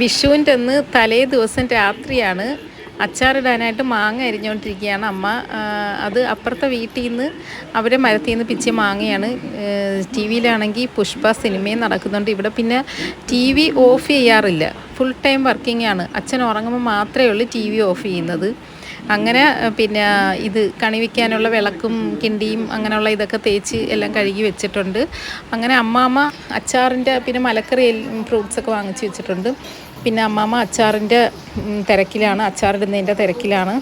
വിഷുവിന്റെ അന്ന് തലേ ദിവസം രാത്രിയാണ് അച്ചാറിടാനായിട്ട് മാങ്ങ അരിഞ്ഞുകൊണ്ടിരിക്കുകയാണ് അമ്മ. അത് അപ്പുറത്തെ വീട്ടിൽ നിന്ന് അവരെ മരത്തിൽ നിന്ന് പിച്ചിയ മാങ്ങയാണ്. ടി വിയിലാണെങ്കിൽ പുഷ്പ സിനിമയും നടക്കുന്നുണ്ട് ഇവിടെ. പിന്നെ ടി വി ഓഫ് ചെയ്യാറില്ല. ഫുൾ ടൈം വർക്കിംഗ് ആണ് അച്ഛൻ ഉറങ്ങുമ്പോൾ മാത്രമേ ഉള്ളൂ ടി വി ഓഫ് ചെയ്യുന്നത്. അങ്ങനെ പിന്നെ ഇത് കണി വയ്ക്കാനുള്ള വിളക്കും കിണ്ടിയും അങ്ങനെയുള്ള ഇതൊക്കെ തേച്ച് എല്ലാം കഴുകി വെച്ചിട്ടുണ്ട്. അങ്ങനെ അമ്മാമ്മ അച്ചാറിന്റെ പിന്നെ മലക്കറി ഫ്രൂട്ട്സൊക്കെ വാങ്ങിച്ച് വെച്ചിട്ടുണ്ട്. പിന്നെ അമ്മാമ്മ അച്ചാറിന്റെ തിരക്കിലാണ്. അച്ചാറിടുന്നതിന്റെ തിരക്കിലാണ്.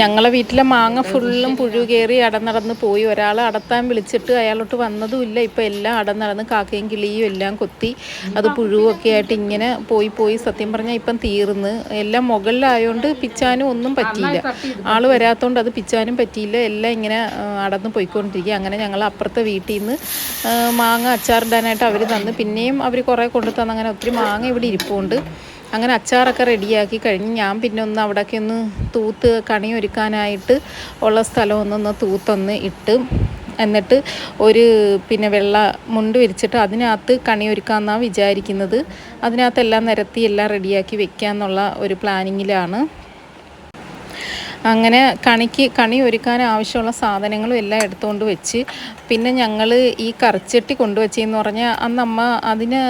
ഞങ്ങളെ വീട്ടിലെ മാങ്ങ ഫുള്ളും പുഴു കയറി അടന്നടന്ന് പോയി. ഒരാൾ അടത്താൻ വിളിച്ചിട്ട് അയാളോട്ട് വന്നതുമില്ല. ഇപ്പോൾ എല്ലാം അടന്നടന്ന് കാക്കയും കിളിയും എല്ലാം കൊത്തി. അത് പുഴുവൊക്കെ ആയിട്ട് ഇങ്ങനെ പോയി പോയി സത്യം പറഞ്ഞാൽ ഇപ്പം തീർന്ന്. എല്ലാം മുകളിലായതുകൊണ്ട് പിച്ചാനും ഒന്നും പറ്റിയില്ല. ആൾ വരാത്തതുകൊണ്ട് അത് പിച്ചാനും പറ്റിയില്ല. എല്ലാം ഇങ്ങനെ അടന്ന് പോയിക്കൊണ്ടിരിക്കുക. അങ്ങനെ ഞങ്ങൾ അപ്പുറത്തെ വീട്ടിൽ നിന്ന് മാങ്ങ അച്ചാറിടാനായിട്ട് അവർ തന്ന്. പിന്നെയും അവർ കുറേ കൊണ്ടു തന്ന് അങ്ങനെ ഒത്തിരി മാങ്ങ ഇവിടെ ഇരിപ്പുണ്ട്. അങ്ങനെ അച്ചാറൊക്കെ റെഡിയാക്കി കഴിഞ്ഞ് ഞാൻ പിന്നെ ഒന്ന് അവിടെയൊക്കെ ഒന്ന് തൂത്ത് കണി ഒരുക്കാനായിട്ട് ഉള്ള സ്ഥലം ഒന്നൊന്ന് തൂത്തൊന്ന് ഇട്ട് എന്നിട്ട് ഒരു പിന്നെ വെള്ള മുണ്ട് വിരിച്ചിട്ട് അതിനകത്ത് കണി ഒരുക്കാമെന്നാണ് വിചാരിക്കുന്നത്. അതിനകത്തെല്ലാം നിരത്തി എല്ലാം റെഡിയാക്കി വെക്കാമെന്നുള്ള ഒരു പ്ലാനിങ്ങിലാണ്. അങ്ങനെ കണിക്ക് കണി ഒരുക്കാൻ ആവശ്യമുള്ള സാധനങ്ങളും എല്ലാം എടുത്തുകൊണ്ട് വെച്ച് പിന്നെ ഞങ്ങൾ ഈ കറിച്ചട്ടി കൊണ്ടുവച്ചെന്ന് പറഞ്ഞാൽ അന്ന് അമ്മ അതിന്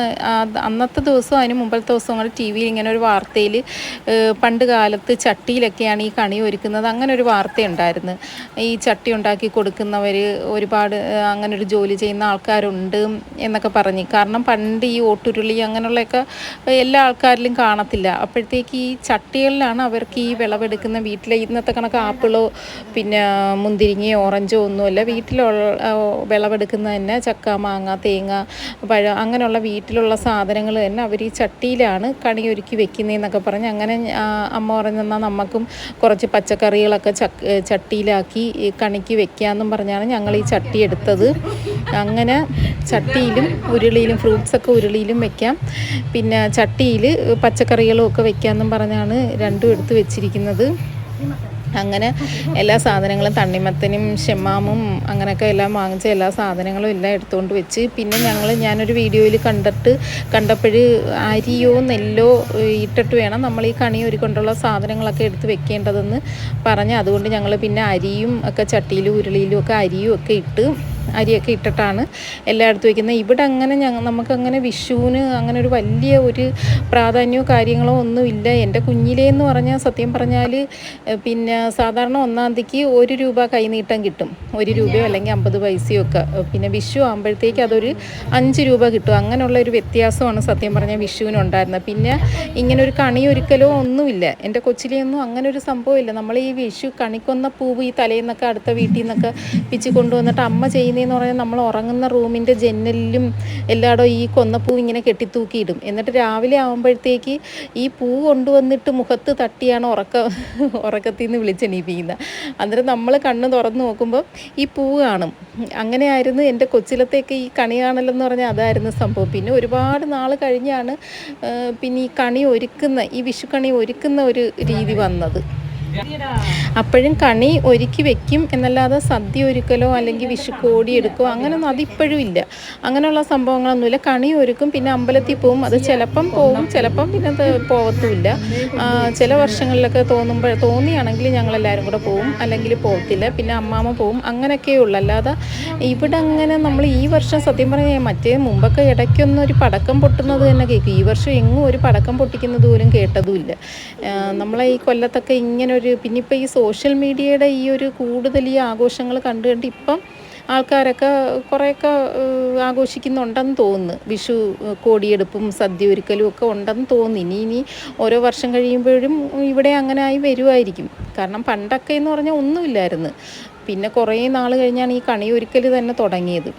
അന്നത്തെ ദിവസവും അതിന് മുമ്പത്തെ ദിവസവും ഞങ്ങൾ ടി വിയിൽ ഇങ്ങനെ ഒരു വാർത്തയിൽ പണ്ട് കാലത്ത് ചട്ടിയിലൊക്കെയാണ് ഈ കണി ഒരുക്കുന്നത്. അങ്ങനെ ഒരു വാർത്ത ഉണ്ടായിരുന്നു ഈ ചട്ടി ഉണ്ടാക്കി കൊടുക്കുന്നവർ ഒരുപാട് അങ്ങനെ ഒരു ജോലി ചെയ്യുന്ന ആൾക്കാരുണ്ട് എന്നൊക്കെ പറഞ്ഞു. കാരണം പണ്ട് ഈ ഓട്ടുരുളി അങ്ങനെയുള്ളതൊക്കെ എല്ലാ ആൾക്കാരിലും കാണത്തില്ല. അപ്പോഴത്തേക്ക് ഈ ചട്ടികളിലാണ് അവർക്ക് ഈ വിളവെടുക്കുന്ന വീട്ടിലെ ഇന്നത്തെ കണക്ക് ആപ്പിളോ പിന്നെ മുന്തിരിങ്ങയോ ഓറഞ്ചോ ഒന്നുമല്ല. വീട്ടിലുള്ള വിളവെടുക്കുന്ന തന്നെ ചക്ക മാങ്ങ തേങ്ങ പഴം അങ്ങനെയുള്ള വീട്ടിലുള്ള സാധനങ്ങൾ തന്നെ അവർ ഈ ചട്ടിയിലാണ് കണി ഒരുക്കി വെക്കുന്നതെന്നൊക്കെ പറഞ്ഞ് അങ്ങനെ അമ്മ അമ്മ പറഞ്ഞെന്നാൽ നമുക്കും കുറച്ച് പച്ചക്കറികളൊക്കെ ചക്ക ചട്ടിയിലാക്കി കണിക്ക് വെക്കാമെന്നും പറഞ്ഞാണ് ഞങ്ങൾ ഈ ചട്ടി എടുത്തത്. അങ്ങനെ ചട്ടിയിലും ഉരുളിയിലും ഫ്രൂട്ട്സൊക്കെ ഉരുളിയിലും വെക്കാം. പിന്നെ ചട്ടിയിൽ പച്ചക്കറികളും ഒക്കെ വെക്കാമെന്നും പറഞ്ഞാണ് രണ്ടും എടുത്ത് വെച്ചിരിക്കുന്നത്. അങ്ങനെ എല്ലാ സാധനങ്ങളും തണ്ണിമത്തനും ഷെമ്മാമും അങ്ങനെയൊക്കെ എല്ലാം വാങ്ങിച്ച എല്ലാ സാധനങ്ങളും എല്ലാം എടുത്തുകൊണ്ട് വെച്ച് പിന്നെ ഞങ്ങൾ ഞാനൊരു വീഡിയോയിൽ കണ്ടിട്ട് കണ്ടപ്പോൾ അരിയോ നെല്ലോ ഇട്ടിട്ട് വേണം നമ്മൾ ഈ കണി ഒരുക്കൊണ്ടുള്ള സാധനങ്ങളൊക്കെ എടുത്ത് വെക്കേണ്ടതെന്ന് പറഞ്ഞ്. അതുകൊണ്ട് ഞങ്ങൾ പിന്നെ അരിയും ഒക്കെ ചട്ടിയിലും ഉരുളിയിലും ഒക്കെ അരിയും ഒക്കെ ഇട്ട് അരിയൊക്കെ ഇട്ടിട്ടാണ് എല്ലായിടത്തും വയ്ക്കുന്നത്. ഇവിടെ അങ്ങനെ ഞങ്ങൾ നമുക്കങ്ങനെ വിഷുവിന് അങ്ങനെ ഒരു വലിയ ഒരു പ്രാധാന്യമോ കാര്യങ്ങളോ ഒന്നുമില്ല. എന്റെ കുഞ്ഞിലേന്ന് പറഞ്ഞാൽ സത്യം പറഞ്ഞാൽ പിന്നെ സാധാരണ ഒന്നാം തീയതിക്ക് ഒരു രൂപ കൈനീട്ടം കിട്ടും. ഒരു രൂപയോ അല്ലെങ്കിൽ അമ്പത് പൈസയോ ഒക്കെ. പിന്നെ വിഷു ആകുമ്പോഴത്തേക്ക് അതൊരു അഞ്ച് രൂപ കിട്ടും. അങ്ങനെയുള്ള ഒരു വ്യത്യാസമാണ് സത്യം പറഞ്ഞാൽ വിഷുവിനുണ്ടായിരുന്നത്. പിന്നെ ഇങ്ങനെ ഒരു കണിയൊരുക്കലോ ഒന്നുമില്ല. എന്റെ കൊച്ചിലെയൊന്നും അങ്ങനെ ഒരു സംഭവമില്ല. നമ്മൾ ഈ വിഷു കണിക്കൊന്ന പൂവ് ഈ തലേന്നൊക്കെ അടുത്ത വീട്ടിൽ നിന്നൊക്കെ പിച്ച് കൊണ്ടുവന്നിട്ട് അമ്മ ചെയ്യുന്നതെന്ന് പറഞ്ഞാൽ നമ്മൾ ഉറങ്ങുന്ന റൂമിന്റെ ജനലിലും എല്ലായിടും ഈ കൊന്നപ്പൂ ഇങ്ങനെ കെട്ടിത്തൂക്കിയിടും. എന്നിട്ട് രാവിലെ ആകുമ്പോഴത്തേക്ക് ഈ പൂ കൊണ്ടുവന്നിട്ട് മുഖത്ത് തട്ടിയാണ് ഉറക്ക ഉറക്കത്തിൽ നിന്ന് വിളിച്ചെണീപ്പിക്കുന്നത്. അന്നേരം നമ്മൾ കണ്ണ് തുറന്ന് നോക്കുമ്പോൾ ഈ പൂ കാണും. അങ്ങനെയായിരുന്നു എന്റെ കൊച്ചിലത്തേക്ക് ഈ കണി കാണലെന്ന് പറഞ്ഞാൽ അതായിരുന്നു സംഭവം. പിന്നെ ഒരുപാട് നാൾ കഴിഞ്ഞാണ് പിന്നെ ഈ കണി ഒരുക്കുന്ന ഈ വിഷുക്കണി ഒരുക്കുന്ന ഒരു രീതി വന്നത്. അപ്പോഴും കണി ഒരുക്കി വെക്കും എന്നല്ലാതെ സദ്യ ഒരുക്കലോ അല്ലെങ്കിൽ വിഷു കോടി എടുക്കോ അങ്ങനെയൊന്നും അതിപ്പോഴും ഇല്ല. അങ്ങനെയുള്ള സംഭവങ്ങളൊന്നുമില്ല. കണി ഒരുക്കും പിന്നെ അമ്പലത്തിൽ പോവും. അത് ചിലപ്പം പോവും ചിലപ്പം പിന്നെ അത് പോവത്തുമില്ല. ചില വർഷങ്ങളിലൊക്കെ തോന്നുമ്പോൾ തോന്നിയാണെങ്കിൽ ഞങ്ങളെല്ലാവരും കൂടെ പോവും. അല്ലെങ്കിൽ പോകത്തില്ല പിന്നെ അമ്മാമ്മ പോവും. അങ്ങനെയൊക്കെ ഉള്ളു. അല്ലാതെ ഇവിടെ അങ്ങനെ നമ്മൾ ഈ വർഷം സത്യം പറഞ്ഞാൽ മറ്റേ മുമ്പൊക്കെ ഇടയ്ക്കൊന്നും ഒരു പടക്കം പൊട്ടുന്നത് തന്നെ കേൾക്കും. ഈ വർഷം എങ്ങും ഒരു പടക്കം പൊട്ടിക്കുന്നത് പോലും കേട്ടതുമില്ല. നമ്മളെ ഈ കൊല്ലത്തൊക്കെ ഇങ്ങനെ ഒരു പിന്നെ ഇപ്പം ഈ സോഷ്യൽ മീഡിയയുടെ ഈ ഒരു കൂടുതൽ ഈ ആഘോഷങ്ങൾ കണ്ടു കണ്ട് ഇപ്പം ആൾക്കാരൊക്കെ കുറേയൊക്കെ ആഘോഷിക്കുന്നുണ്ടെന്ന് തോന്നുന്നു. വിഷു കോടിയെടുപ്പും സദ്യ ഒരുക്കലും ഒക്കെ ഉണ്ടെന്ന് തോന്നുന്നു. ഇനി ഇനി ഓരോ വർഷം കഴിയുമ്പോഴും ഇവിടെ അങ്ങനെ ആയി വരുമായിരിക്കും കാരണം പണ്ടൊക്കെ എന്ന് പറഞ്ഞാൽ ഒന്നുമില്ലായിരുന്നു. പിന്നെ കുറേ നാൾ കഴിഞ്ഞാണ് ഈ കണി ഒരുക്കൽ തന്നെ തുടങ്ങിയത്.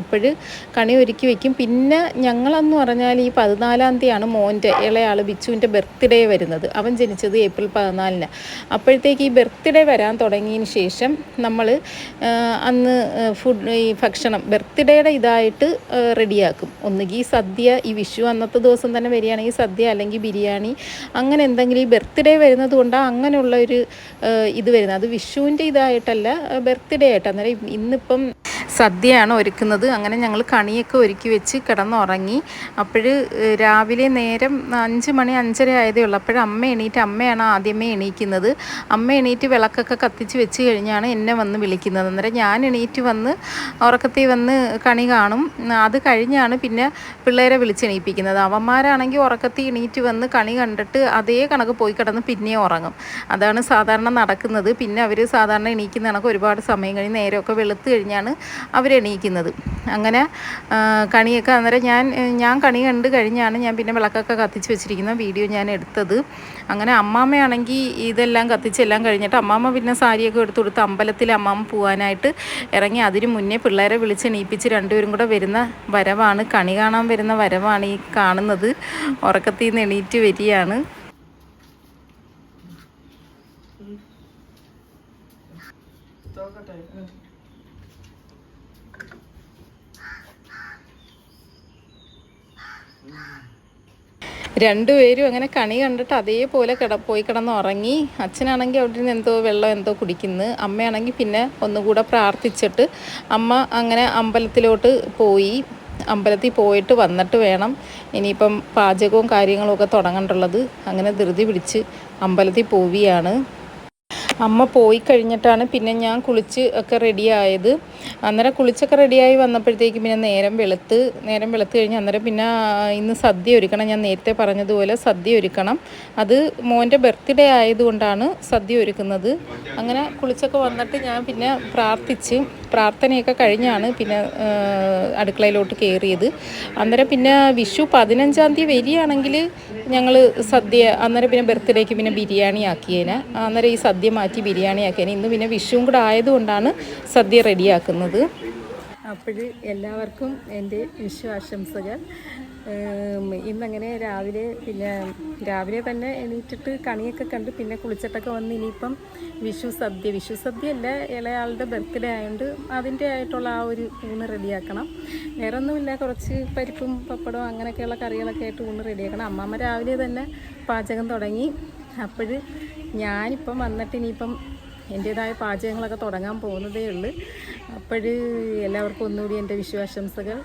ഇപ്പോഴ് കണി ഒരുക്കി വെക്കും. പിന്നെ ഞങ്ങളെന്ന് പറഞ്ഞാൽ ഈ പതിനാലാം തീയതിയാണ് മോന്റെ ഇളയാൾ ബിച്ചുവിന്റെ ബർത്ത്ഡേ വരുന്നത്. അവൻ ജനിച്ചത് ഏപ്രിൽ പതിനാലിന്. അപ്പോഴത്തേക്ക് ഈ ബർത്ത്ഡേ വരാൻ തുടങ്ങിയതിന് ശേഷം നമ്മൾ അന്ന് ഫുഡ് ഈ ഭക്ഷണം ബർത്ത്ഡേയുടെ ഇതായിട്ട് റെഡിയാക്കും. ഒന്നുകിൽ സദ്യ ഈ വിഷു അന്നത്തെ ദിവസം തന്നെ വരികയാണെങ്കിൽ സദ്യ അല്ലെങ്കിൽ ബിരിയാണി അങ്ങനെ എന്തെങ്കിലും ഈ ബർത്ത്ഡേ വരുന്നത് കൊണ്ടാണ് അങ്ങനെയുള്ള ഒരു ഇത് വരുന്നത്. അത് വിഷുവിന്റെ ഇതായിട്ടല്ല ബർത്ത്ഡേ ആയിട്ട് അന്നേരം ഇന്നിപ്പം സദ്യയാണ് ഒരുക്കുന്നത്. അങ്ങനെ ഞങ്ങൾ കണിയൊക്കെ ഒരുക്കി വെച്ച് കിടന്നുറങ്ങി. അപ്പോൾ രാവിലെ നേരം അഞ്ച് മണി അഞ്ചര ആയതേ ഉള്ളൂ. അപ്പോഴും അമ്മ എണീറ്റ് അമ്മയാണ് ആദ്യമേ എണീക്കുന്നത്. അമ്മ എണീറ്റ് വിളക്കൊക്കെ കത്തിച്ച് വെച്ച് കഴിഞ്ഞാണ് എന്നെ വന്ന് വിളിക്കുന്നത്. അന്നേരം ഞാൻ എണീറ്റ് വന്ന് ഉറക്കത്തിൽ വന്ന് കണി കാണും. അത് കഴിഞ്ഞാണ് പിന്നെ പിള്ളേരെ വിളിച്ചെണീപ്പിക്കുന്നത് അവന്മാരാണെങ്കിൽ ഉറക്കത്തിൽ എണീറ്റ് വന്ന് കണി കണ്ടിട്ട് അതേ കണക്ക് പോയി കിടന്ന് പിന്നെ ഉറങ്ങും. അതാണ് സാധാരണ നടക്കുന്നത്. പിന്നെ അവർ സാധാരണ എണീക്കുന്ന കണക്ക് ഒരുപാട് സമയം കഴിഞ്ഞ് നേരമൊക്കെ വെളുത്ത് കഴിഞ്ഞാണ് അവരെണീക്കുന്നത്. അങ്ങനെ കണിയൊക്കെ അന്നേരം ഞാൻ ഞാൻ കണി കണ്ട് കഴിഞ്ഞാണ് ഞാൻ പിന്നെ വിളക്കൊക്കെ കത്തിച്ച് വെച്ചിരിക്കുന്ന വീഡിയോ ഞാൻ എടുത്തത്. അങ്ങനെ അമ്മാമ്മയാണെങ്കിൽ ഇതെല്ലാം കത്തിച്ചെല്ലാം കഴിഞ്ഞിട്ട് അമ്മാമ്മ പിന്നെ സാരിയൊക്കെ എടുത്ത് കൊടുത്ത് അമ്പലത്തിൽ അമ്മാമ്മ പോകാനായിട്ട് ഇറങ്ങി അതിന് മുന്നേ പിള്ളേരെ വിളിച്ച് എണീപ്പിച്ച് രണ്ടുപേരും കൂടെ വരുന്ന വരവാണ്. കണി കാണാൻ വരുന്ന വരവാണ് ഈ കാണുന്നത്. ഉറക്കത്തിൽ നിന്ന് എണീറ്റ് വരികയാണ്. രണ്ടുപേരും അങ്ങനെ കണി കണ്ടിട്ട് അതേപോലെ കിട പോയി കിടന്ന് ഉറങ്ങി അച്ഛനാണെങ്കിൽ അവിടെ നിന്ന് എന്തോ വെള്ളം എന്തോ കുടിക്കുന്നു. അമ്മയാണെങ്കിൽ പിന്നെ ഒന്നുകൂടെ പ്രാർത്ഥിച്ചിട്ട് അമ്മ അങ്ങനെ അമ്പലത്തിലോട്ട് പോയി. അമ്പലത്തിൽ പോയിട്ട് വന്നിട്ട് വേണം ഇനിയിപ്പം പാചകവും കാര്യങ്ങളും ഒക്കെ തുടങ്ങേണ്ടുള്ളത്. അങ്ങനെ ധൃതി പിടിച്ച് അമ്പലത്തിൽ പോവുകയാണ്. അമ്മ പോയി കഴിഞ്ഞിട്ടാണ് പിന്നെ ഞാൻ കുളിച്ച് ഒക്കെ റെഡിയായത് അന്നേരം കുളിച്ചൊക്കെ റെഡിയായി വന്നപ്പോഴത്തേക്ക് പിന്നെ നേരം വെളുത്ത് നേരം വെളുത്ത് കഴിഞ്ഞ് അന്നേരം പിന്നെ ഇന്ന് സദ്യ ഒരുക്കണം. ഞാൻ നേരത്തെ പറഞ്ഞതുപോലെ സദ്യ ഒരുക്കണം. അത് മോന്റെ ബർത്ത്ഡേ ആയതുകൊണ്ടാണ് സദ്യ ഒരുക്കുന്നത്. അങ്ങനെ കുളിച്ചൊക്കെ വന്നിട്ട് ഞാൻ പിന്നെ പ്രാർത്ഥിച്ച് പ്രാർത്ഥനയൊക്കെ കഴിഞ്ഞാണ് പിന്നെ അടുക്കളയിലോട്ട് കയറിയത് അന്നേരം പിന്നെ വിഷു പതിനഞ്ചാം തീയതി വരികയാണെങ്കിൽ ഞങ്ങൾ സദ്യ അന്നേരം പിന്നെ ബർത്ത്ഡേക്ക് പിന്നെ ബിരിയാണി ആക്കിയേനെ. അന്നേരം ഈ സദ്യ മാറ്റി ബിരിയാണി ആക്കിയേനെ ഇന്ന് പിന്നെ വിഷുവും കൂടെ ആയതുകൊണ്ടാണ് സദ്യ റെഡിയാക്കുന്നത്. അപ്പോൾ എല്ലാവർക്കും എന്റെ വിഷു ആശംസകൾ ഇന്നങ്ങനെ രാവിലെ പിന്നെ രാവിലെ തന്നെ എണീറ്റിട്ട് കണിയൊക്കെ കണ്ട് പിന്നെ കുളിച്ചിട്ടൊക്കെ വന്ന് ഇനിയിപ്പം വിഷു സദ്യ. വിഷു സദ്യ അല്ല ഇളയാളുടെ ബർത്ത്ഡേ ആയതുകൊണ്ട് അതിന്റെ ആയിട്ടുള്ള ആ ഒരു ഊണ് റെഡിയാക്കണം. വേറെ ഒന്നുമില്ല കുറച്ച് പരിപ്പും പപ്പടവും അങ്ങനെയൊക്കെയുള്ള കറികളൊക്കെ ആയിട്ട് ഊണ് റെഡിയാക്കണം. അമ്മമ്മ രാവിലെ തന്നെ പാചകം തുടങ്ങി. അപ്പോൾ ഞാനിപ്പം വന്നിട്ട് ഇനിയിപ്പം എന്റേതായ പാചകങ്ങളൊക്കെ തുടങ്ങാൻ പോകുന്നതേ ഉള്ളൂ. അപ്പോൾ എല്ലാവർക്കും ഒന്നുകൂടി എന്റെ വിശ്വാശംസകൾ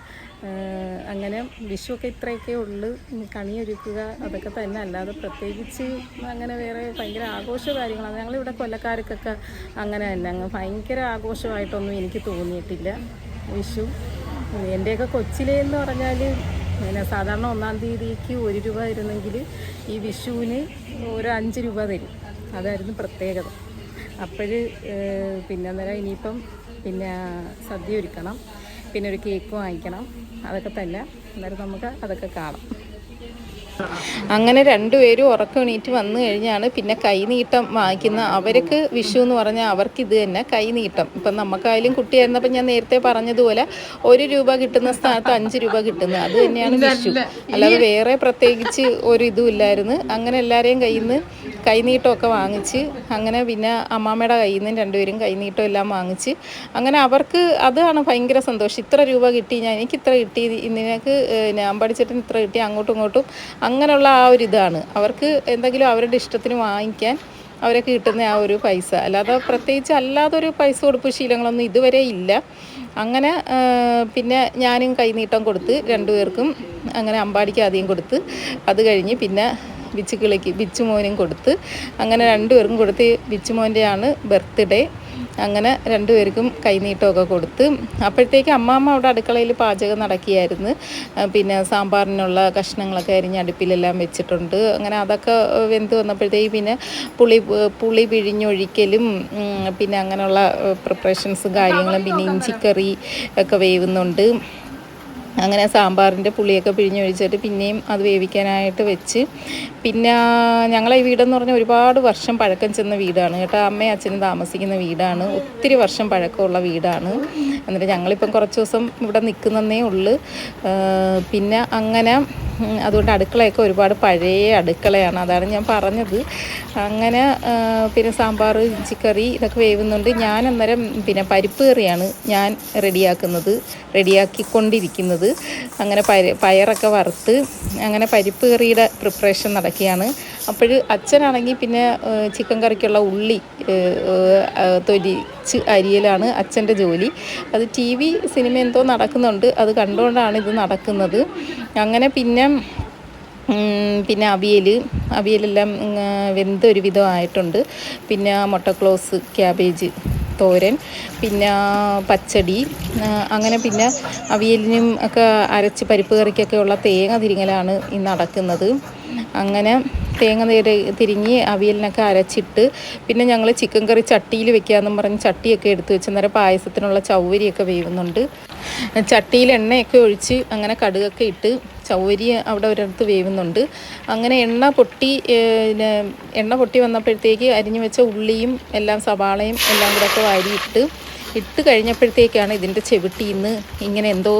അങ്ങനെ വിഷുവൊക്കെ ഇത്രയൊക്കെ ഉള്ളൂ. കണിയൊരുക്കുക അതൊക്കെ തന്നെ. അല്ലാതെ പ്രത്യേകിച്ച് അങ്ങനെ വേറെ ഭയങ്കര ആഘോഷ കാര്യങ്ങളാണ് ഞങ്ങളിവിടെ കൊല്ലക്കാർക്കൊക്കെ അങ്ങനെ തന്നെ. അങ്ങ് ഭയങ്കര ആഘോഷമായിട്ടൊന്നും എനിക്ക് തോന്നിയിട്ടില്ല. വിഷു എന്റെയൊക്കെ കൊച്ചിലേ എന്ന് പറഞ്ഞാൽ പിന്നെ സാധാരണ ഒന്നാം തീയതിക്ക് ഒരു രൂപ ഇരുന്നെങ്കിൽ ഈ വിഷുവിന് ഒരു അഞ്ച് രൂപ തരും. അതായിരുന്നു പ്രത്യേകത. അപ്പോൾ പിന്നെ അന്നേരം ഇനിയിപ്പം പിന്നെ സദ്യ ഒരുക്കണം. പിന്നെ ഒരു കേക്ക് വാങ്ങിക്കണം. അതൊക്കെ തന്നെ. അന്നേരം നമുക്ക് അതൊക്കെ കാണാം. അങ്ങനെ രണ്ടുപേരും ഉറക്കം എണീറ്റ് വന്നു കഴിഞ്ഞാണ് പിന്നെ കൈനീട്ടം വാങ്ങിക്കുന്ന അവർക്ക് വിഷു എന്ന് പറഞ്ഞാൽ അവർക്ക് ഇത് തന്നെ കൈനീട്ടം. ഇപ്പം നമുക്കായാലും കുട്ടിയായിരുന്നപ്പോൾ ഞാൻ നേരത്തെ പറഞ്ഞതുപോലെ ഒരു രൂപ കിട്ടുന്ന സ്ഥാനത്ത് അഞ്ച് രൂപ കിട്ടുന്നത്. അത് തന്നെയാണ് വിഷു. അല്ലാതെ വേറെ പ്രത്യേകിച്ച് ഒരു ഇതും ഇല്ലായിരുന്നു. അങ്ങനെ എല്ലാവരെയും കയ്യിൽ നിന്ന് കൈനീട്ടമൊക്കെ വാങ്ങിച്ച് അങ്ങനെ പിന്നെ അമ്മാമ്മയുടെ കയ്യിൽ നിന്ന് രണ്ടുപേരും കൈനീട്ടം എല്ലാം വാങ്ങിച്ച് അങ്ങനെ അവർക്ക് അതാണ് ഭയങ്കര സന്തോഷം. ഇത്ര രൂപ കിട്ടി ഞാൻ എനിക്ക് ഇത്ര കിട്ടി നിനക്ക് ഞാൻ പഠിച്ചിട്ട് ഇത്ര കിട്ടി അങ്ങോട്ടും ഇങ്ങോട്ടും അങ്ങനെയുള്ള ആ ഒരു ഇതാണ്. അവർക്ക് എന്തെങ്കിലും അവരുടെ ഇഷ്ടത്തിന് വാങ്ങിക്കാൻ അവരെ കിട്ടുന്ന ആ ഒരു പൈസ. അല്ലാതെ പ്രത്യേകിച്ച് അല്ലാതൊരു പൈസ കൊടുപ്പ് ശീലങ്ങളൊന്നും ഇതുവരെ ഇല്ല. അങ്ങനെ പിന്നെ ഞാനും കൈനീട്ടം കൊടുത്ത് രണ്ടുപേർക്കും അങ്ങനെ അമ്പാടിക്ക് ആദ്യം കൊടുത്ത് അത് കഴിഞ്ഞ് പിന്നെ ബിച്ചുകിളിക്ക് ബിച്ചുമോനും കൊടുത്ത് അങ്ങനെ രണ്ടുപേർക്കും കൊടുത്ത് ബിച്ചുമോന്റെയാണ് ബർത്ത്ഡേ. അങ്ങനെ രണ്ടുപേർക്കും കൈനീട്ടമൊക്കെ കൊടുത്ത് അപ്പോഴത്തേക്ക് അമ്മാമ്മ അവിടെ അടുക്കളയിൽ പാചകം നടക്കിയായിരുന്നു. പിന്നെ സാമ്പാറിനുള്ള കഷ്ണങ്ങളൊക്കെ അരിഞ്ഞ് അടുപ്പിലെല്ലാം വെച്ചിട്ടുണ്ട്. അങ്ങനെ അതൊക്കെ വെന്ത് വന്നപ്പോഴത്തേക്ക് പിന്നെ പുളി പുളി പിഴിഞ്ഞൊഴിക്കലും പിന്നെ അങ്ങനെയുള്ള പ്രിപ്പറേഷൻസും കാര്യങ്ങളും പിന്നെ ഇഞ്ചിക്കറി ഒക്കെ വേവുന്നുണ്ട്. അങ്ങനെ സാമ്പാറിന്റെ പുളിയൊക്കെ പിഴിഞ്ഞൊഴിച്ചിട്ട് പിന്നെയും അത് വേവിക്കാനായിട്ട് വെച്ച്. പിന്നെ ഞങ്ങളെ ഈ വീടെന്ന് പറഞ്ഞാൽ ഒരുപാട് വർഷം പഴക്കം ചെന്ന വീടാണ്. കേട്ടോ അമ്മയും അച്ഛനും താമസിക്കുന്ന വീടാണ്. ഒത്തിരി വർഷം പഴക്കമുള്ള വീടാണ്. എന്നിട്ട് ഞങ്ങളിപ്പം കുറച്ച് ദിവസം ഇവിടെ നിൽക്കുന്നതേ ഉള്ളു. പിന്നെ അങ്ങനെ അതുകൊണ്ട് അടുക്കളയൊക്കെ ഒരുപാട് പഴയ അടുക്കളയാണ് അതാണ് ഞാൻ പറഞ്ഞത്. അങ്ങനെ പിന്നെ സാമ്പാർ ഇഞ്ചിക്കറി ഇതൊക്കെ വേവുന്നുണ്ട്. ഞാൻ അന്നേരം പിന്നെ പരിപ്പ് കറിയാണ് ഞാൻ റെഡിയാക്കുന്നത് റെഡിയാക്കിക്കൊണ്ടിരിക്കുന്നത്. അങ്ങനെ പയർ പയറൊക്കെ വറുത്ത് അങ്ങനെ പരിപ്പ് കറിയുടെ പ്രിപ്പറേഷൻ നടക്കുകയാണ്. അപ്പോൾ അച്ഛനാണെങ്കിൽ പിന്നെ ചിക്കൻ കറിക്കുള്ള ഉള്ളി തൊലിച്ച് അരിയലാണ് അച്ഛന്റെ ജോലി. അത് ടി വി സിനിമ എന്തോ നടക്കുന്നുണ്ട്. അത് കണ്ടുകൊണ്ടാണ് ഇത് നടക്കുന്നത്. അങ്ങനെ പിന്നെ പിന്നെ അവിയൽ അവിയലെല്ലാം വെന്ത് ഒരു വിധമായിട്ടുണ്ട് പിന്നെ മുട്ടക്ലോസ് ക്യാബേജ് തോരൻ പിന്നെ പച്ചടി അങ്ങനെ പിന്നെ അവിയലിനും ഒക്കെ അരച്ച് പരിപ്പ് കറിക്കൊക്കെ ഉള്ള തേങ്ങ തിരിങ്ങലാണ് ഈ നടക്കുന്നത്. അങ്ങനെ തേങ്ങ നേരെ തിരിഞ്ഞ് അവിയലിനൊക്കെ അരച്ചിട്ട് പിന്നെ ഞങ്ങൾ ചിക്കൻ കറി ചട്ടിയിൽ വെക്കാമെന്നും പറഞ്ഞ് ചട്ടിയൊക്കെ എടുത്തു വെച്ച് അന്നേരം പായസത്തിനുള്ള ചൗവരിയൊക്കെ വേവുന്നുണ്ട്. ചട്ടിയിൽ എണ്ണയൊക്കെ ഒഴിച്ച് അങ്ങനെ കടുകൊക്കെ ഇട്ട് ചൗവരി അവിടെ ഒരിടത്ത് വേവുന്നുണ്ട്. അങ്ങനെ എണ്ണ പൊട്ടി എണ്ണ പൊട്ടി വന്നപ്പോഴത്തേക്ക് അരിഞ്ഞു വെച്ച ഉള്ളിയും എല്ലാം സവാളയും എല്ലാം കൂടെ ഒക്കെ വാരിയിട്ട് ഇട്ട് കഴിഞ്ഞപ്പോഴത്തേക്കാണ് ഇതിന്റെ ചെവിട്ടിന്ന് ഇങ്ങനെ എന്തോ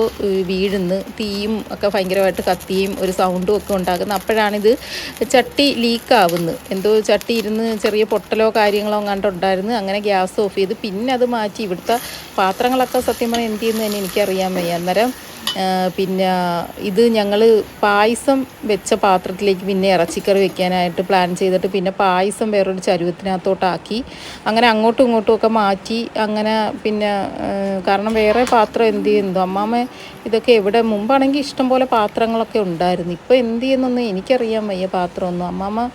വീഴുന്ന. തീയും ഒക്കെ ഭയങ്കരമായിട്ട് കത്തിയും ഒരു സൗണ്ടും ഒക്കെ ഉണ്ടാകുന്നത് അപ്പോഴാണിത് ചട്ടി ലീക്കാവുന്നത് എന്തോ ചട്ടി ഇരുന്ന് ചെറിയ പൊട്ടലോ കാര്യങ്ങളോ കണ്ടുണ്ടായിരുന്നു അങ്ങനെ ഗ്യാസ് ഓഫ് ചെയ്ത് പിന്നെ അത് മാറ്റി. ഇവിടുത്തെ പാത്രങ്ങളൊക്കെ സത്യം പറഞ്ഞാൽ എന്ത് ചെയ്യുന്നു തന്നെ എനിക്കറിയാൻ വയ്യ. അന്നേരം പിന്നെ ഇത് ഞങ്ങൾ പായസം വെച്ച പാത്രത്തിലേക്ക് പിന്നെ ഇറച്ചിക്കറി വെക്കാനായിട്ട് പ്ലാൻ ചെയ്തിട്ട് പിന്നെ പായസം വേറൊരു ചരുവത്തിനകത്തോട്ടാക്കി. അങ്ങനെ അങ്ങോട്ടും ഇങ്ങോട്ടും ഒക്കെ മാറ്റി അങ്ങനെ പിന്നെ കാരണം വേറെ പാത്രം എന്ത് ചെയ്യുന്നു? അമ്മാമ്മ ഇതൊക്കെ എവിടെ? മുമ്പാണെങ്കിൽ ഇഷ്ടംപോലെ പാത്രങ്ങളൊക്കെ ഉണ്ടായിരുന്നു. ഇപ്പോൾ എന്ത് ചെയ്യുന്നൊന്നും എനിക്കറിയാൻ വയ്യ പാത്രമൊന്നും. അമ്മാമ്മ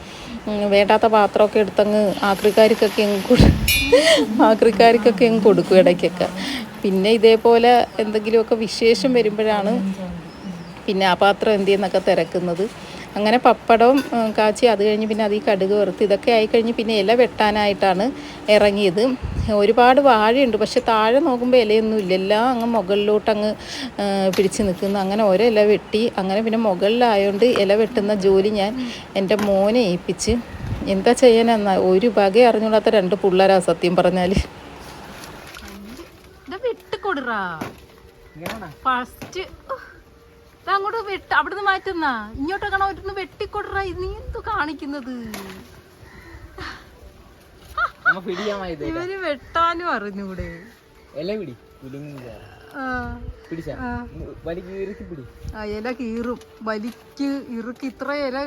വേണ്ടാത്ത പാത്രമൊക്കെ എടുത്തങ്ങ് ആക്രിക്കാർക്കൊക്കെ അങ്ങ് ആക്രിക്കാർക്കൊക്കെ അങ്ങ് കൊടുക്കും ഇടയ്ക്കൊക്കെ. പിന്നെ ഇതേപോലെ എന്തെങ്കിലുമൊക്കെ വിശേഷം വരുമ്പോഴാണ് പിന്നെ ആ പാത്രം എന്ത് ചെയ്യുന്നൊക്കെ തിരക്കുന്നത്. അങ്ങനെ പപ്പടവും കാച്ചി അത് കഴിഞ്ഞ് പിന്നെ അത് ഈ കടുക് വറുത്ത് ഇതൊക്കെ ആയിക്കഴിഞ്ഞ് പിന്നെ ഇല വെട്ടാനായിട്ടാണ് ഇറങ്ങിയത്. ഒരുപാട് വാഴയുണ്ട് പക്ഷെ താഴെ നോക്കുമ്പോൾ ഇലയൊന്നും ഇല്ല. എല്ലാം അങ്ങ് മുകളിലോട്ടങ്ങ് പിടിച്ച് നിൽക്കുന്നു. അങ്ങനെ ഓരോ ഇല വെട്ടി അങ്ങനെ പിന്നെ മുകളിലായതുകൊണ്ട് ഇല വെട്ടുന്ന ജോലി ഞാൻ എന്റെ മോനെ ഏൽപ്പിച്ച്. എന്താ ചെയ്യാനെന്നാ ഒരു വക അറിഞ്ഞൂടാത്ത രണ്ട് പിള്ളേരാണ് സത്യം പറഞ്ഞാൽ വിട്ടുകൊടുറാ ഫസ്റ്റ് അങ്ങോട്ട് വെട്ട് അവിടുന്ന് മാറ്റുന്ന. ഇങ്ങോട്ട് കാണാൻ വെട്ടിക്കൊടുറാ. നീ എന്തു കാണിക്കുന്നത്? ഇവർ വെട്ടാനും അറിഞ്ഞൂടെ ഇല പിടി. ഇല കീറും. വലിക്ക് ഇറുക്ക് ഇത്ര ഇല.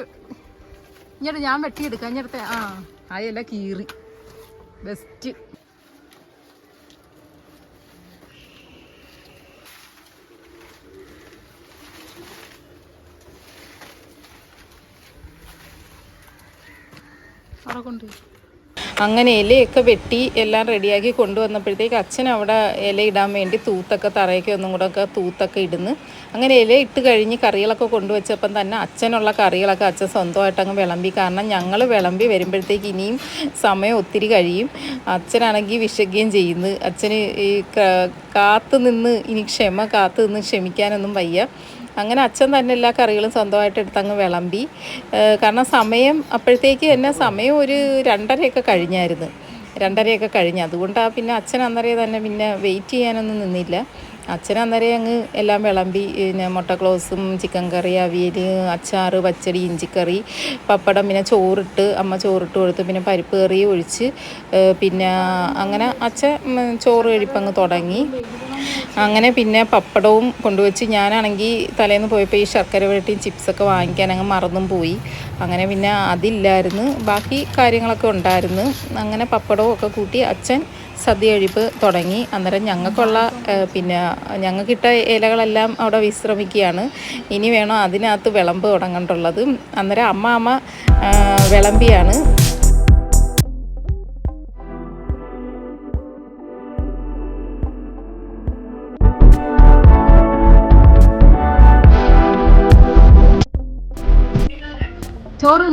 ഇങ്ങോട്ട് ഞാൻ വെട്ടിയെടുക്കാം. ഇങ്ങോട്ടത്തെ ആ ആ ഇല കീറി. ബെസ്റ്റ് അങ്ങനെ ഇലയൊക്കെ വെട്ടി എല്ലാം റെഡിയാക്കി കൊണ്ടുവന്നപ്പോഴത്തേക്ക് അച്ഛൻ അവിടെ ഇല ഇടാൻ വേണ്ടി തൂത്തൊക്കെ തറയൊക്കെ ഒന്നും കൂടെ ഒക്കെ തൂത്തൊക്കെ ഇടുന്നു. അങ്ങനെ ഇല ഇട്ട് കഴിഞ്ഞ് കറികളൊക്കെ കൊണ്ടുവച്ചപ്പം തന്നെ അച്ഛനുള്ള കറികളൊക്കെ അച്ഛൻ സ്വന്തമായിട്ട് അങ്ങ് വിളമ്പി. കാരണം ഞങ്ങൾ വിളമ്പി വരുമ്പോഴത്തേക്ക് ഇനിയും സമയം ഒത്തിരി കഴിയും. അച്ഛനാണെങ്കിൽ വിശക്കുകയും ചെയ്യുന്നു. അച്ഛന് ഈ കാത്തു നിന്ന് ഇനി ക്ഷമ കാത്തു നിന്ന് ക്ഷമിക്കാനൊന്നും വയ്യ. അങ്ങനെ അച്ഛൻ തന്നെ എല്ലാ കറികളും സ്വന്തമായിട്ട് എടുത്തങ്ങ് വിളമ്പി. കാരണം സമയം അപ്പോഴത്തേക്ക് തന്നെ സമയം ഒരു രണ്ടരയൊക്കെ കഴിഞ്ഞായിരുന്നു. രണ്ടരയൊക്കെ കഴിഞ്ഞ്. അതുകൊണ്ടാണ് പിന്നെ അച്ഛൻ അന്നേരം തന്നെ പിന്നെ വെയിറ്റ് ചെയ്യാനൊന്നും നിന്നില്ല. അച്ഛൻ അന്നേരം അങ്ങ് എല്ലാം വിളമ്പി. പിന്നെ മുട്ടക്ലോസും ചിക്കൻ കറി അവിയൽ അച്ചാർ പച്ചടി ഇഞ്ചിക്കറി പപ്പടം പിന്നെ ചോറിട്ട് അമ്മ ചോറിട്ട് കൊടുത്ത് പിന്നെ പരിപ്പ് കറി ഒഴിച്ച് പിന്നെ അങ്ങനെ അച്ഛൻ ചോറ് കഴിപ്പങ്ങ് തുടങ്ങി. അങ്ങനെ പിന്നെ പപ്പടവും കൊണ്ടുവച്ച് ഞാനാണെങ്കിൽ തലേന്ന് പോയപ്പോൾ ഈ ശർക്കര വരട്ടിയും ചിപ്സൊക്കെ വാങ്ങിക്കാൻ അങ്ങ് മറന്നും പോയി. അങ്ങനെ പിന്നെ അതില്ലായിരുന്നു. ബാക്കി കാര്യങ്ങളൊക്കെ ഉണ്ടായിരുന്നു. അങ്ങനെ പപ്പടവും ഒക്കെ കൂട്ടി അച്ഛൻ സദ്യ കഴിപ്പ് തുടങ്ങി. അന്നേരം ഞങ്ങൾക്കുള്ള പിന്നെ ഞങ്ങൾക്കിട്ട ഇലകളെല്ലാം അവിടെ വിശ്രമിക്കുകയാണ്. ഇനി വേണം അതിനകത്ത് വിളമ്പ് തുടങ്ങേണ്ടുള്ളത് അന്നേരം അമ്മ അമ്മ വിളമ്പിയാണ്.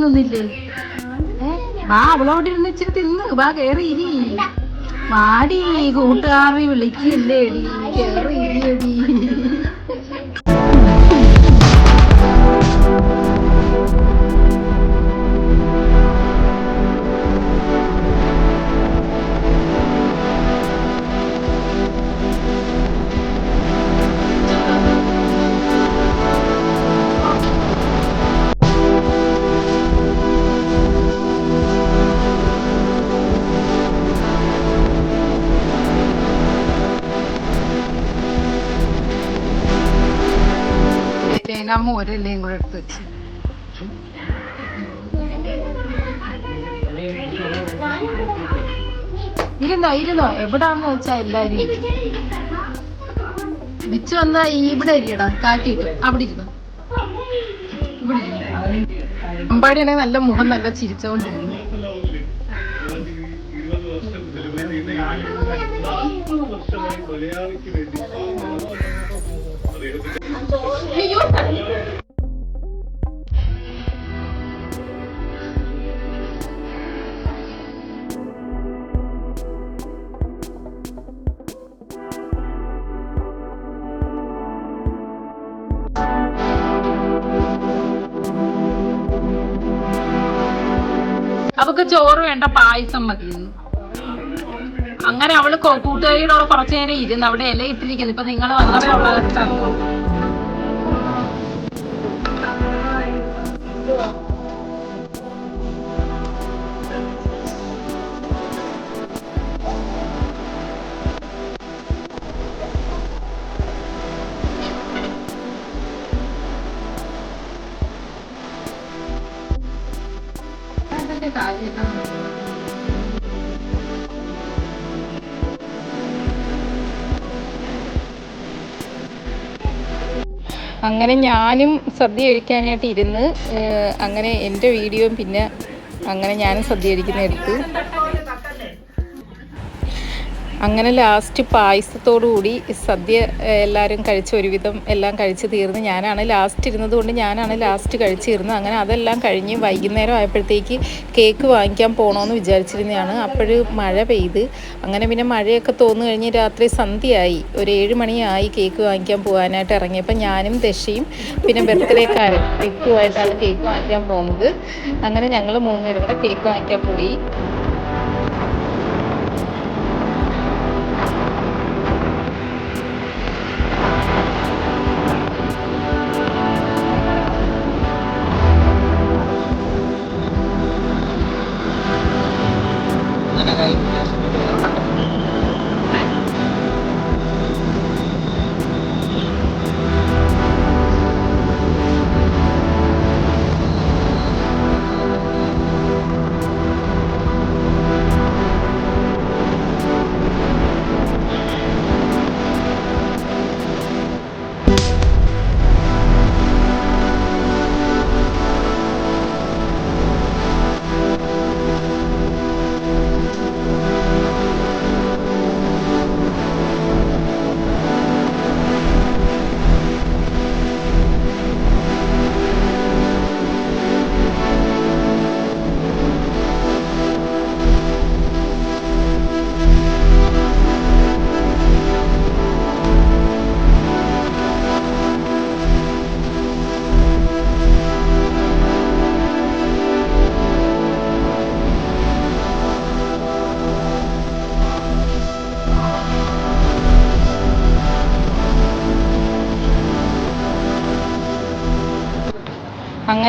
ചോറ് നിന്നില്ലേ വാ അവളോട് ഇരുന്ന് ഇച്ചിരി തിന്ന്. വാ കേറി ഇരി. വാടി കൂട്ടുകാരി വിളിക്കില്ലേടി. കേറി ഇരിയടി. തേങ്ങ മോരല്ലേയും കൂടെ എടുത്ത് ഇരുന്നോ ഇരുന്നോ? എവിടാന്ന് വെച്ചാ എല്ലാരും ഈ ഇവിടെ കാട്ടിട്ട് അവിടെ ഇരുന്നു? അമ്പാടിയാണെങ്കിൽ നല്ല മുഖം നല്ല ചിരിച്ചോണ്ടിരുന്നു അവക്ക് ചോറ് വേണ്ട പായസം മതി. അങ്ങനെ അവൾ കൂട്ടുകാരിയുടെ കൂടെ കുറച്ചു നേരം ഇരുന്ന് അവിടെ ഇല ഇട്ടിരിക്കുന്നു. ഇപ്പൊ നിങ്ങൾ വന്നവരെ കാര്യം അങ്ങനെ ഞാനും സദ്യ കഴിക്കാനായിട്ട് ഇരുന്ന് അങ്ങനെ എന്റെ വീഡിയോയും പിന്നെ അങ്ങനെ ഞാനും സദ്യ കഴിക്കുന്ന എടുത്ത്. അങ്ങനെ ലാസ്റ്റ് പായസത്തോടു കൂടി സദ്യ എല്ലാവരും കഴിച്ച് ഒരുവിധം എല്ലാം കഴിച്ച് തീർന്ന് ഞാനാണ് ലാസ്റ്റ് ഇരുന്നത് കൊണ്ട് ഞാനാണ് ലാസ്റ്റ് കഴിച്ച് തീർന്നത് അങ്ങനെ അതെല്ലാം കഴിഞ്ഞ് വൈകുന്നേരം ആയപ്പോഴത്തേക്ക് കേക്ക് വാങ്ങിക്കാൻ പോകണമെന്ന് വിചാരിച്ചിരുന്നതാണ്. അപ്പോൾ മഴ പെയ്ത്. അങ്ങനെ പിന്നെ മഴയൊക്കെ തോന്നു കഴിഞ്ഞ് രാത്രി സന്ധ്യയായി. ഒരു ഏഴ് മണിയായി കേക്ക് വാങ്ങിക്കാൻ പോകാനായിട്ട് ഇറങ്ങിയപ്പോൾ ഞാനും ദശയും പിന്നെ ബർത്ത്ഡേക്കാരൻ കേക്കുമായിട്ടാണ് കേക്ക് വാങ്ങിക്കാൻ പോകുന്നത് അങ്ങനെ ഞങ്ങൾ മൂന്നുപേരും കൂടെ കേക്ക് വാങ്ങിക്കാൻ പോയി.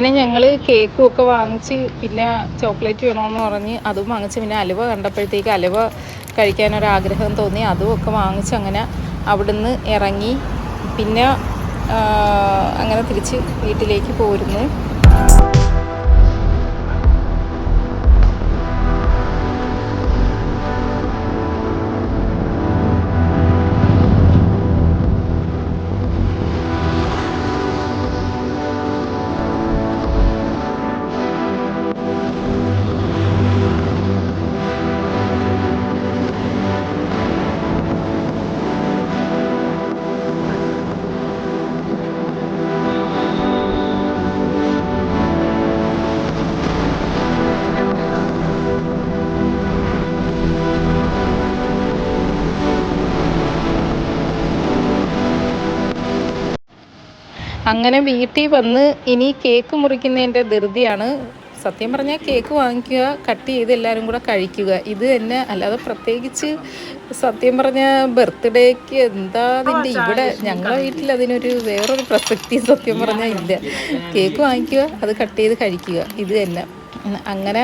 അങ്ങനെ ഞങ്ങൾ കേക്കും ഒക്കെ വാങ്ങിച്ച് പിന്നെ ചോക്ലേറ്റ് വേണമെന്ന് പറഞ്ഞ് അതും വാങ്ങിച്ച്. പിന്നെ അലുവ കണ്ടപ്പോഴത്തേക്ക് അലുവ കഴിക്കാനൊരാഗ്രഹം തോന്നി. അതും ഒക്കെ വാങ്ങിച്ച് അങ്ങനെ അവിടുന്ന് ഇറങ്ങി. പിന്നെ അങ്ങനെ തിരിച്ച് വീട്ടിലേക്ക് പോരുന്നു. അങ്ങനെ വീട്ടിൽ വന്ന് ഇനി കേക്ക് മുറിക്കുന്നതിന്റെ ധൃതിയാണ്. സത്യം പറഞ്ഞാൽ കേക്ക് വാങ്ങിക്കുക കട്ട് ചെയ്ത് എല്ലാവരും കൂടെ കഴിക്കുക ഇത് തന്നെ അല്ലാതെ പ്രത്യേകിച്ച് സത്യം പറഞ്ഞ ബർത്ത്ഡേക്ക് എന്താ അതിന്റെ ഇവിടെ ഞങ്ങളെ വീട്ടിൽ അതിനൊരു വേറൊരു പ്രസക്തി സത്യം പറഞ്ഞാൽ ഇല്ല. കേക്ക് വാങ്ങിക്കുക അത് കട്ട് ചെയ്ത് കഴിക്കുക ഇത് തന്നെ. അങ്ങനെ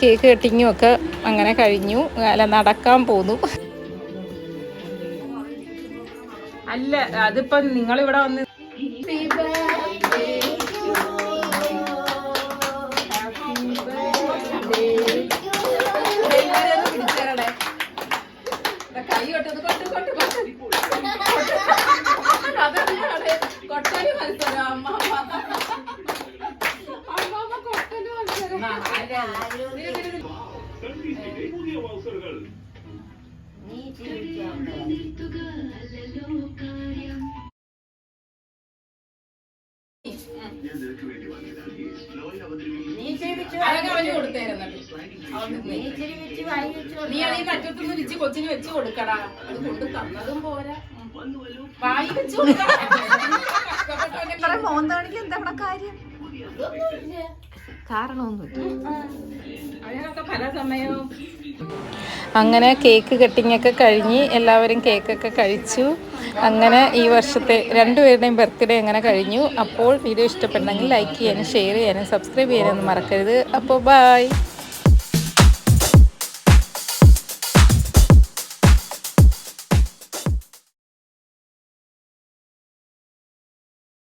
കേക്ക് കട്ടിങ്ങും ഒക്കെ അങ്ങനെ കഴിഞ്ഞു. അല്ല നടക്കാൻ പോന്നു. അല്ല അതിപ്പം നിങ്ങളിവിടെ വന്ന് നീ അത് ഈ മറ്റത്തൊന്ന് വെച്ച് കൊച്ചിന് വെച്ച് കൊടുക്കടാ. അത് കൊണ്ട് തന്നതും പോരാ. ഉം. വായി വെച്ച് കൊടുക്കടാ. കഷ്ടപ്പെട്ടവന്റെ ഇത്ര മോന്താണെങ്കിൽ എന്താ അവിടെ കാര്യം? അങ്ങനെ കേക്ക് കട്ടിംഗ് ഒക്കെ കഴിഞ്ഞ് എല്ലാവരും കേക്കൊക്കെ കഴിച്ചു. അങ്ങനെ ഈ വർഷത്തെ രണ്ടുപേരുടെയും ബർത്ത്ഡേ അങ്ങനെ കഴിഞ്ഞു. അപ്പോൾ വീഡിയോ ഇഷ്ടപ്പെട്ടെങ്കിൽ ലൈക്ക് ചെയ്യാനും ഷെയർ ചെയ്യാനും സബ്സ്ക്രൈബ് ചെയ്യാനൊന്നും മറക്കരുത്. അപ്പോൾ ബായ്